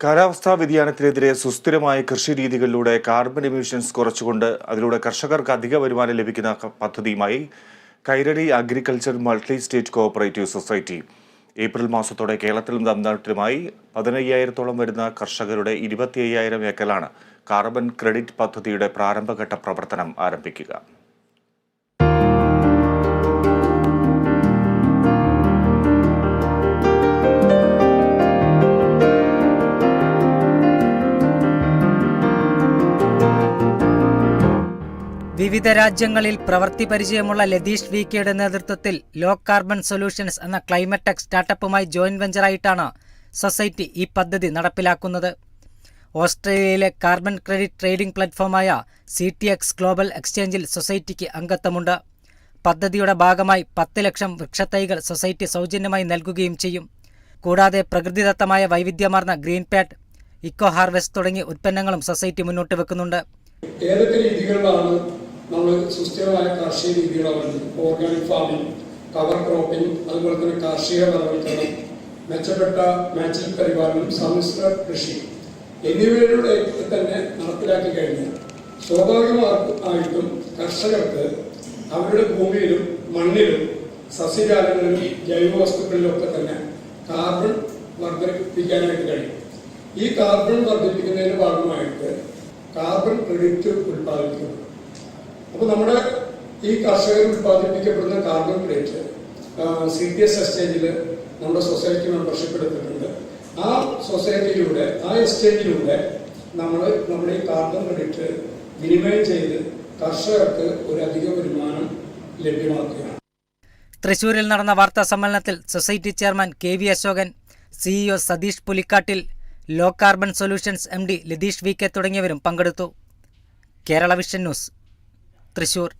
കാലാവസ്ഥാ വ്യതിയാനത്തിനെതിരെ സുസ്ഥിരമായ കൃഷി രീതികളിലൂടെ കാർബൺ എമിഷൻസ് കുറച്ചുകൊണ്ട് അതിലൂടെ കർഷകർക്ക് അധിക വരുമാനം ലഭിക്കുന്ന പദ്ധതിയുമായി Kairali agriculture multi state cooperative society April മാസത്തോടെ കേരളത്തിലും തമിഴ്നാട്ടിലുമായി പതിനയ്യായിരത്തോളം വരുന്ന കർഷകരുടെ ഇരുപത്തി അയ്യായിരം ഏക്കറിലാണ് കാർബൺ ക്രെഡിറ്റ് പദ്ധതിയുടെ പ്രാരംഭഘട്ട പ്രവർത്തനം ആരംഭിക്കുക. വിവിധ രാജ്യങ്ങളിൽ പ്രവൃത്തി പരിചയമുള്ള ലതീഷ് വി കെയുടെ നേതൃത്വത്തിൽ ലോ കാർബൺ സൊല്യൂഷൻസ് എന്ന ക്ലൈമറ്റ് ടെക് സ്റ്റാർട്ടപ്പുമായി ജോയിന്റ് വെഞ്ചറായിട്ടാണ് സൊസൈറ്റി ഈ പദ്ധതി നടപ്പിലാക്കുന്നത്. ഓസ്ട്രേലിയയിലെ കാർബൺ ക്രെഡിറ്റ് ട്രേഡിംഗ് പ്ലാറ്റ്ഫോമായ സി ടി എക്സ് ഗ്ലോബൽ എക്സ്ചേഞ്ചിൽ സൊസൈറ്റിക്ക് അംഗത്വമുണ്ട്. പദ്ധതിയുടെ ഭാഗമായി പത്ത് ലക്ഷം വൃക്ഷത്തൈകൾ സൊസൈറ്റി സൗജന്യമായി നൽകുകയും ചെയ്യും. കൂടാതെ പ്രകൃതിദത്തമായ വൈവിധ്യമാർന്ന ഗ്രീൻ പാഡ് ഇക്കോ ഹാർവെസ്റ്റ് തുടങ്ങിയ ഉൽപ്പന്നങ്ങളും സൊസൈറ്റി മുന്നോട്ട് വെക്കുന്നുണ്ട്. ഏതൊക്കെ രീതികളിലാണ് നമ്മൾ സുസ്ഥിരമായ കാർഷിക രീതികളാണ് ഓർഗാനിക് ഫാമിംഗ് കവർ ക്രോപ്പിംഗ് അതുപോലെ തന്നെ കാർഷിക വനവൽക്കരണം മെച്ചപ്പെട്ട മാച്ചിൽ പരിപാലനം സമ്മിശ്ര കൃഷി എന്നിവയിലൂടെ തന്നെ നടപ്പിലാക്കി കഴിഞ്ഞാൽ സ്വാഭാവികമായിട്ടും കർഷകർക്ക് അവരുടെ ഭൂമിയിലും മണ്ണിലും സസ്യജാലങ്ങളിലും ജൈവ വസ്തുക്കളിലൊക്കെ തന്നെ കാർബൺ വർദ്ധിപ്പിക്കാനായിട്ട് കഴിയും. ഈ കാർബൺ കാർബൺ ക്രെഡിറ്റ് ഉൽപ്പാദിപ്പിക്കുന്നു അപ്പോൾ നമ്മുടെ ഈ കർഷകർ ഉൽപ്പാദിപ്പിക്കപ്പെടുന്ന carbon credit C T S എക്സ്ചേഞ്ചിൽ നമ്മുടെ സൊസൈറ്റി മെമ്പർഷിപ്പ് എടുത്തിട്ടുണ്ട്. ആ സൊസൈറ്റിയിലൂടെ ആ എക്സ്ചേഞ്ചിലൂടെ നമ്മൾ നമ്മുടെ ഈ കാർബൺ ക്രെഡിറ്റ് വിനിമയം ചെയ്ത് കർഷകർക്ക് ഒരു അധിക വരുമാനം ലഭ്യമാക്കുകയാണ്. തൃശൂരിൽ നടന്ന വാർത്താ സമ്മേളനത്തിൽ society chairman K V Ashokan CEO Satheesh Pulikkattil low carbon solutions M D Latheesh V K തുടങ്ങിയവരും പങ്കെടുത്തു. Kerala vision news Thrissur.